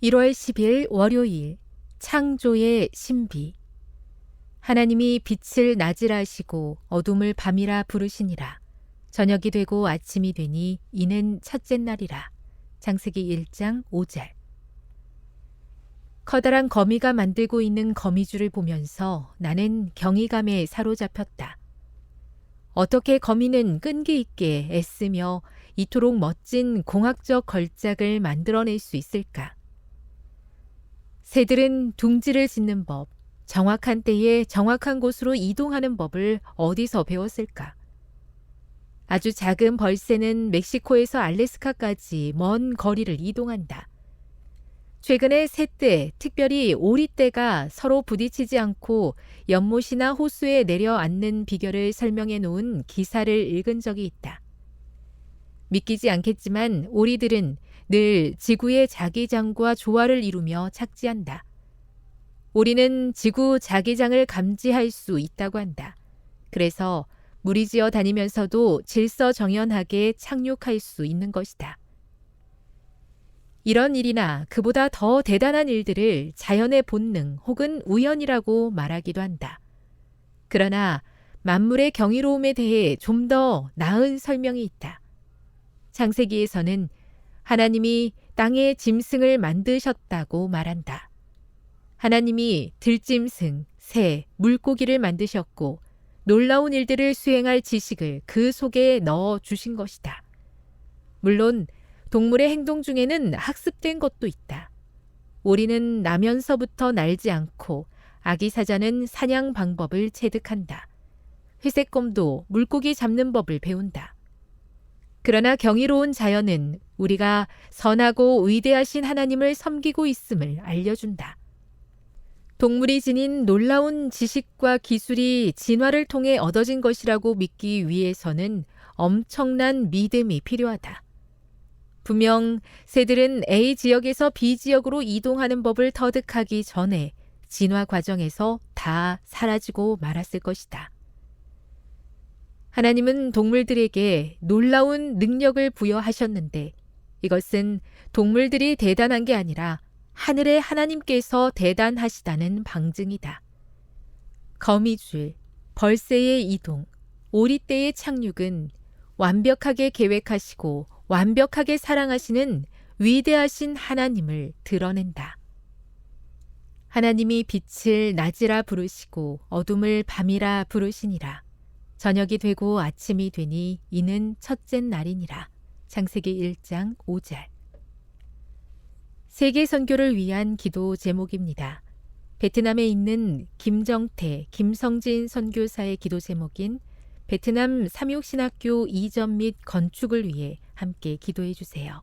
1월 10일 월요일 창조의 신비 하나님이 빛을 낮이라 하시고 어둠을 밤이라 부르시니라 저녁이 되고 아침이 되니 이는 첫째 날이라 장세기 1장 5절 커다란 거미가 만들고 있는 거미줄을 보면서 나는 경이감에 사로잡혔다. 어떻게 거미는 끈기 있게 애쓰며 이토록 멋진 공학적 걸작을 만들어낼 수 있을까? 새들은 둥지를 짓는 법, 정확한 때에 정확한 곳으로 이동하는 법을 어디서 배웠을까? 아주 작은 벌새는 멕시코에서 알래스카까지 먼 거리를 이동한다. 최근에 새떼, 특별히 오리떼가 서로 부딪히지 않고 연못이나 호수에 내려앉는 비결을 설명해 놓은 기사를 읽은 적이 있다. 믿기지 않겠지만 오리들은 늘 지구의 자기장과 조화를 이루며 착지한다. 오리는 지구 자기장을 감지할 수 있다고 한다. 그래서 무리지어 다니면서도 질서 정연하게 착륙할 수 있는 것이다. 이런 일이나 그보다 더 대단한 일들을 자연의 본능 혹은 우연이라고 말하기도 한다. 그러나 만물의 경이로움에 대해 좀 더 나은 설명이 있다. 창세기에서는 하나님이 땅에 짐승을 만드셨다고 말한다. 하나님이 들짐승, 새, 물고기를 만드셨고 놀라운 일들을 수행할 지식을 그 속에 넣어 주신 것이다. 물론 동물의 행동 중에는 학습된 것도 있다. 오리는 나면서부터 날지 않고 아기 사자는 사냥 방법을 체득한다. 회색곰도 물고기 잡는 법을 배운다. 그러나 경이로운 자연은 우리가 선하고 위대하신 하나님을 섬기고 있음을 알려준다. 동물이 지닌 놀라운 지식과 기술이 진화를 통해 얻어진 것이라고 믿기 위해서는 엄청난 믿음이 필요하다. 분명 새들은 A 지역에서 B 지역으로 이동하는 법을 터득하기 전에 진화 과정에서 다 사라지고 말았을 것이다. 하나님은 동물들에게 놀라운 능력을 부여하셨는데 이것은 동물들이 대단한 게 아니라 하늘의 하나님께서 대단하시다는 방증이다. 거미줄, 벌새의 이동, 오리떼의 착륙은 완벽하게 계획하시고 완벽하게 사랑하시는 위대하신 하나님을 드러낸다. 하나님이 빛을 낮이라 부르시고 어둠을 밤이라 부르시니라. 저녁이 되고 아침이 되니 이는 첫째 날이니라. 창세기 1장 5절. 세계 선교를 위한 기도 제목입니다. 베트남에 있는 김정태, 김성진 선교사의 기도 제목인 베트남 삼육신학교 이전 및 건축을 위해 함께 기도해 주세요.